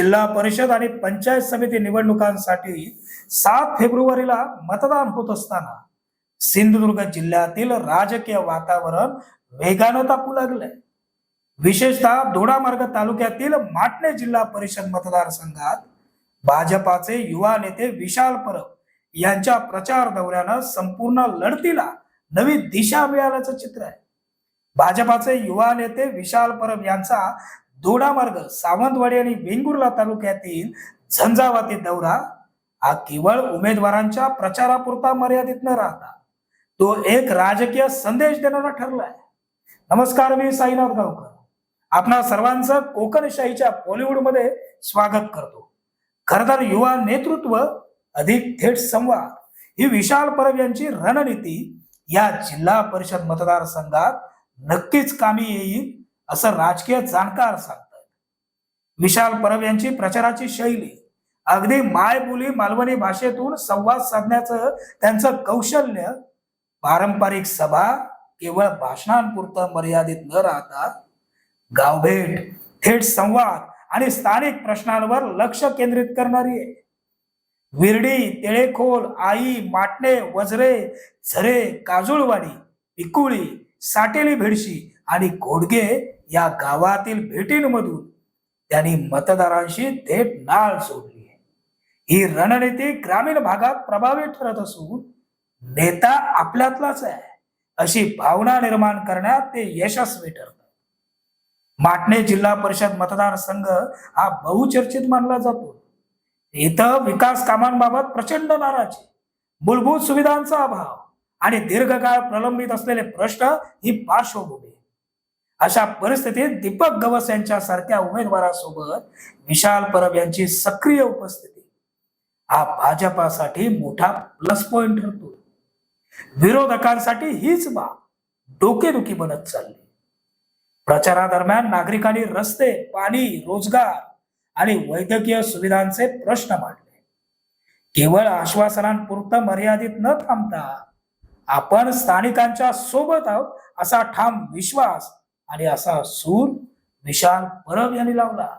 जिल्हा परिषद आणि पंचायत समिती निवडणुकांसाठी सात फेब्रुवारीला मतदान होत असताना सिंधुदुर्ग जिल्ह्यातील राजकीय वातावरण वेगानं तापू लागलंय. विशेषतः दोडामार्ग तालुक्यातील माटणे जिल्हा परिषद मतदारसंघात भाजपाचे युवा नेते विशाल परब यांच्या प्रचार दौऱ्यानं संपूर्ण लढतीला नवी दिशा मिळाल्याचं चित्र आहे. भाजपाचे युवा नेते विशाल परब यांचा दोडामार्ग सावंतवाडी आणि वेंगुर्ला तालुक्यातील झंझावाती दौरा हा केवळ उमेदवारांच्या प्रचारापुरता मर्यादित न राहता. तो एक राजकीय संदेश देणारा ठरलाय. नमस्कार मी साईनाथ गावकर. आपणा सर्वांचं कोकणशाहीच्या बॉलिवूडमध्ये स्वागत करतो. खरंतर तर युवा नेतृत्व अधिक थेट संवाद ही विशाल परब यांची रणनीती या जिल्हा परिषद मतदारसंघात नक्कीच कामी येईल असं राजकीय जाणकार सांगतात. विशाल परब यांची प्रचाराची शैली अगदी मायबोली मालवणी भाषेतून संवाद साधण्याचं त्यांचं कौशल्य पारंपरिक सभा केवळ भाषणांपुरतं मर्यादित न राहता गावभेट थेट संवाद आणि स्थानिक प्रश्नांवर लक्ष केंद्रित करणारी आहे. विरडी तेळेखोल आई माटणे वजरे झरे काजुळवाडी पिकुळी साटेली भेडशी आणि घोडगे या गावातील भेटींमधून त्यांनी मतदारांशी थेट नाळ सोडली आहे. ही रणनीती ग्रामीण भागात प्रभावी ठरत असून नेता आपल्यातलाच आहे अशी भावना निर्माण करण्यात ते यशस्वी ठरतात. माटणे जिल्हा परिषद मतदारसंघ हा बहुचर्चित मानला जातो. इथं विकास कामांबाबत प्रचंड नाराजी मूलभूत सुविधांचा अभाव आणि दीर्घकाळ प्रलंबित असलेले प्रश्न ही पार्श्वभूमी आहे. अशा परिस्थितीत दीपक गवस यांच्या सारख्या उमेदवारासोबत विशाल परब यांची सक्रिय उपस्थिती. हा भाजपासाठी मोठा प्लस पॉइंट ठरतो. विरोधकांसाठी हीच बाब डोकेदुखी बनत चालली. प्रचारादरम्यान नागरिकांनी रस्ते पाणी रोजगार आणि वैद्यकीय सुविधांचे प्रश्न मांडले. केवळ आश्वासनांपुरतं मर्यादित न थांबता आपण स्थानिकांच्या सोबत आहोत असा ठाम विश्वास आणि असा सूर विशाल परब यांनी लावला.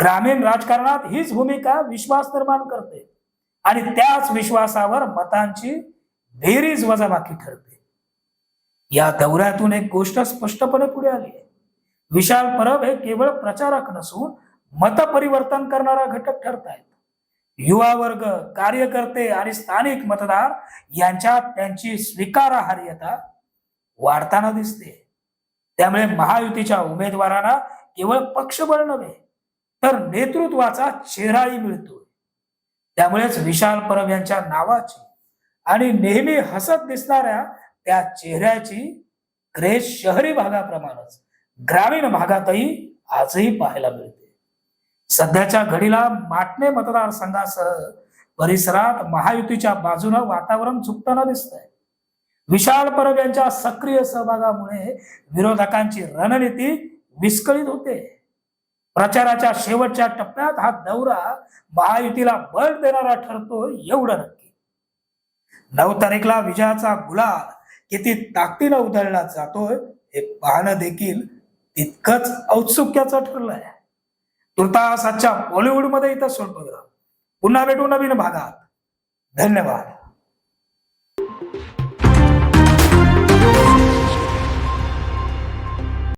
ग्रामीण राजकारणात हीच भूमिका विश्वास निर्माण करते. आणि त्याच विश्वासावर मतांची बेरीज वजाबाकी ठरते. या दौऱ्यातून एक गोष्ट स्पष्टपणे पुढे आली आहे. विशाल परब हे केवळ प्रचारक नसून मत परिवर्तन करणारा घटक ठरतायत. युवा वर्ग कार्यकर्ते आणि स्थानिक मतदार यांच्यात त्यांची स्वीकारार्हता वाढताना दिसते. त्यामुळे महायुतीच्या उमेदवारांना केवळ पक्षबळ नव्हे तर नेतृत्वाचा चेहराही मिळतो त्यामुळेच विशाल परब यांच्या नावाची आणि नेहमी हसत दिसणाऱ्या त्या चेहऱ्याची क्रेज शहरी भागाप्रमाणेच ग्रामीण भागातही आजही पाहायला मिळते. सध्याच्या घडीला माटणे मतदारसंघासह परिसरात महायुतीच्या बाजूनं वातावरण झुकताना दिसतंय. विशाल परब यांच्या सक्रिय सहभागामुळे विरोधकांची रणनीती विस्कळीत होते. प्रचाराच्या शेवटच्या टप्प्यात हा दौरा महायुतीला बळ देणारा ठरतो एवढं नक्की. नऊ तारीखला विजयाचा गुलाल किती ताकदीनं उधळला जातोय हे पाहणं देखील तितकंच औत्सुक्याचं ठरलंय. तुर्तास आजच्या बॉलिवूडमध्ये इथं स्वल्पविराम पुन्हा भेटू नवीन भागात. धन्यवाद.